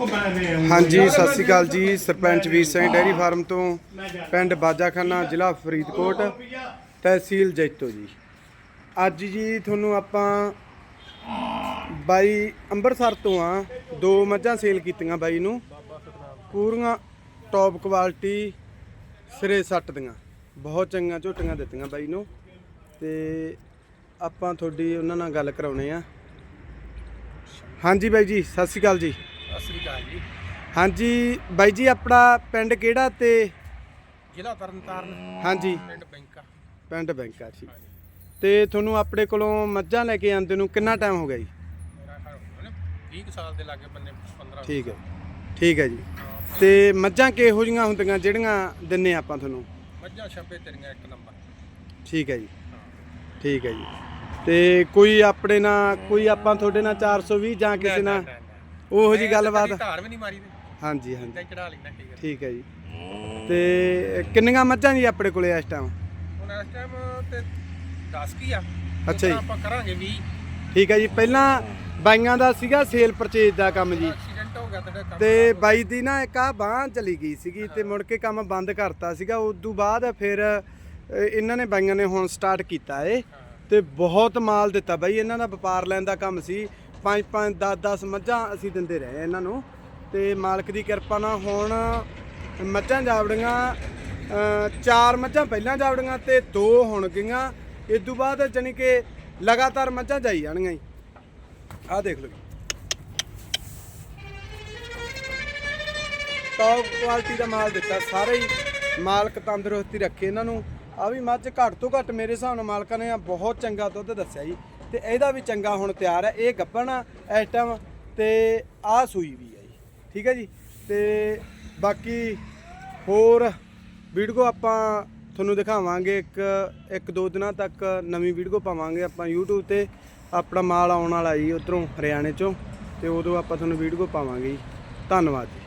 ਹਾਂਜੀ ਸਤਿ ਸ਼੍ਰੀ ਅਕਾਲ ਜੀ ਸਰਪੰਚ ਵੀਰ ਸਿੰਘ ਡੈਰੀ ਫਾਰਮ ਤੋਂ ਪਿੰਡ ਬਾਜਾਖਾਨਾ ਜ਼ਿਲ੍ਹਾ ਫਰੀਦਕੋਟ ਤਹਿਸੀਲ ਜੈਤੋ ਜੀ। ਅੱਜ ਜੀ ਤੁਹਾਨੂੰ ਆਪਾਂ ਬਾਈ ਅੰਮ੍ਰਿਤਸਰ ਤੋਂ ਆ ਦੋ ਮੱਝਾਂ ਸੇਲ ਕੀਤੀਆਂ ਬਾਈ ਨੂੰ। ਪੂਰੀਆਂ ਟੌਪ ਕੁਆਲਿਟੀ ਸਿਰੇ ਸੱਟ ਦੀਆਂ। ਬਹੁਤ ਚੰਗੀਆਂ ਝੋਟੀਆਂ ਦਿੱਤੀਆਂ ਬਾਈ ਨੂੰ। ਤੇ ਆਪਾਂ ਤੁਹਾਡੀ ਉਹਨਾਂ ਨਾਲ ਗੱਲ ਕਰਾਉਣੇ ਆ। ਹਾਂਜੀ ਬਾਈ ਜੀ ਸਤਿ ਸ਼੍ਰੀ ਅਕਾਲ ਜੀ। ਸਤਿ ਸ੍ਰੀ ਅਕਾਲ ਜੀ। ਹਾਂਜੀ ਬਾਈ ਜੀ ਆਪਣਾ ਪਿੰਡ ਕਿਹੜਾ ਤੇ? ਜ਼ਿਲ੍ਹਾ ਤਰਨਤਾਰਨ। ਹਾਂਜੀ। ਪਿੰਡ ਬੈਂਕਾ। ਪਿੰਡ ਬੈਂਕਾ ਠੀਕ। ਤੇ ਤੁਹਾਨੂੰ ਆਪਣੇ ਕੋਲੋਂ ਮੱਝਾਂ ਲੈ ਕੇ ਆਉਂਦੇ ਨੂੰ ਕਿੰਨਾ ਟਾਈਮ ਹੋ ਗਿਆ ਜੀ? ਮੇਰਾ ਘਰ ਹੋਣਾ ਨਾ 20 ਕੁ ਸਾਲ ਦੇ ਲਾਗੇ ਬੰਨੇ 15 ਠੀਕ ਹੈ ਠੀਕ ਹੈ ਜੀ। ਤੇ ਮੱਝਾਂ ਕਿਹੋ ਜੀਆਂ ਹੁੰਦੀਆਂ ਜਿਹੜੀਆਂ ਦਿੰਨੇ ਆਪਾਂ ਤੁਹਾਨੂੰ? ਮੱਝਾਂ ਛੱਪੇ ਤੇਰੀਆਂ ਇੱਕ ਨੰਬਰ। ਠੀਕ ਹੈ ਜੀ। ਠੀਕ ਹੈ ਜੀ। ਤੇ ਕੋਈ ਆਪਣੇ ਨਾਲ ਕੋਈ ਆਪਾਂ ਤੁਹਾਡੇ ਨਾਲ 420 ਜਾਂ ਕਿਸੇ ਨਾਲ? ਉਹੋ ਜੀ ਗੱਲਬਾਤ। ਧਾਰ ਵੀ ਨਹੀਂ ਮਾਰੀ ਤੇ। ਹਾਂਜੀ ਹਾਂਜੀ। ਇੰਦਾਂ ਹੀ ਚੜਾ ਲੈਣਾ ਠੀਕ ਹੈ ਠੀਕ ਹੈ ਜੀ। ਤੇ ਕਿੰਨੀਆਂ ਮੱਝਾਂ ਜੀ ਆਪਣੇ ਕੋਲੇ ਇਸ ਟਾਈਮ ਹੁਣ ਇਸ ਟਾਈਮ ਤੇ 10 ਕੀ ਆ। ਅੱਛਾ ਜੀ। ਆਪਾਂ ਕਰਾਂਗੇ 20 ਠੀਕ ਹੈ ਜੀ। ਪਹਿਲਾਂ ਬਾਈਆਂ ਦਾ ਸੀਗਾ ਸੇਲ ਪਰਚੇਜ ਦਾ ਕੰਮ ਜੀ। ਐਕਸੀਡੈਂਟ ਹੋ ਗਿਆ ਤੁਹਾਡਾ ਕੰਮ। ਤੇ ਬਾਈ ਦੀ ਨਾ ਇੱਕ ਆ ਬਾਹ ਚਲੀ ਗਈ ਸੀਗੀ ਤੇ ਮੁੜ ਕੇ ਕੰਮ ਬੰਦ ਕਰਤਾ ਸੀਗਾ। ਉਸ ਤੋਂ ਬਾਅਦ ਫਿਰ ਅ, ਇਹਨਾਂ ਨੇ ਬਾਈਆਂ ਨੇ ਹੁਣ ਸਟਾਰਟ ਕੀਤਾ ਏ। ਤੇ ਬਹੁਤ ਮਾਲ ਦਿੱਤਾ ਬਾਈ। ਇਹਨਾਂ ਦਾ ਵਪਾਰ ਲੈਣ ਦਾ ਕੰਮ ਸੀ। 5 5 10 10 ਮੱਝਾਂ ਅਸੀਂ ਦਿੰਦੇ ਰਹੇ ਇਹਨਾਂ ਨੂੰ। ਤੇ ਮਾਲਕ ਦੀ ਕਿਰਪਾ ਨਾਲ ਹੁਣ ਮੱਝਾਂ ਜਾਵੜੀਆਂ ਚਾਰ ਮੱਝਾਂ ਪਹਿਲਾਂ ਜਾਵੜੀਆਂ ਤੇ ਦੋ ਹੁਣ ਗਈਆਂ। ਇਸ ਤੋਂ ਬਾਅਦ ਜਾਣੀ ਕਿ ਲਗਾਤਾਰ ਮੱਝਾਂ ਜਾਈ ਜਾਣਗੀਆਂ ਜੀ। ਆਹ ਦੇਖ ਲਓ ਜੀ। ਟੌਪ ਕੁਆਲਿਟੀ ਦਾ ਮਾਲ ਦਿੱਤਾ ਸਾਰੇ ਹੀ। ਮਾਲਕ ਤੰਦਰੁਸਤੀ ਰੱਖੇ ਇਹਨਾਂ ਨੂੰ। ਆ ਵੀ ਮੱਝ ਘੱਟ ਤੋਂ ਘੱਟ ਮੇਰੇ ਹਿਸਾਬ ਨਾਲ ਮਾਲਕਾਂ ਨੇ ਬਹੁਤ ਚੰਗਾ ਦੁੱਧ ਦੱਸਿਆ ਜੀ। ਤੇ ਇਹਦਾ ਵੀ ਚੰਗਾ ਹੁਣ ਤਿਆਰ ਹੈ। ਇਹ ਗੱਭਣ ਇਸ ਟਾਈਮ ਤੇ ਆ ਸੂਈ ਵੀ ਹੈ ਜੀ। ਠੀਕ ਹੈ ਜੀ? ਤੇ ਬਾਕੀ ਹੋਰ ਵੀਡੀਓ ਆਪਾਂ ਤੁਹਾਨੂੰ ਦਿਖਾਵਾਂਗੇ ਇੱਕ ਇੱਕ ਦੋ ਦਿਨਾਂ ਤੱਕ ਨਵੀਂ ਵੀਡੀਓ ਪਾਵਾਂਗੇ ਆਪਾਂ YouTube ਤੇ। ਆਪਣਾ ਮਾਲ ਆਉਣ ਵਾਲਾ ਜੀ ਉਧਰੋਂ ਹਰਿਆਣੇ ਚੋਂ। ਤੇ ਉਦੋਂ ਆਪਾਂ ਤੁਹਾਨੂੰ ਵੀਡੀਓ ਪਾਵਾਂਗੇ ਜੀ। ਧੰਨਵਾਦ ਜੀ।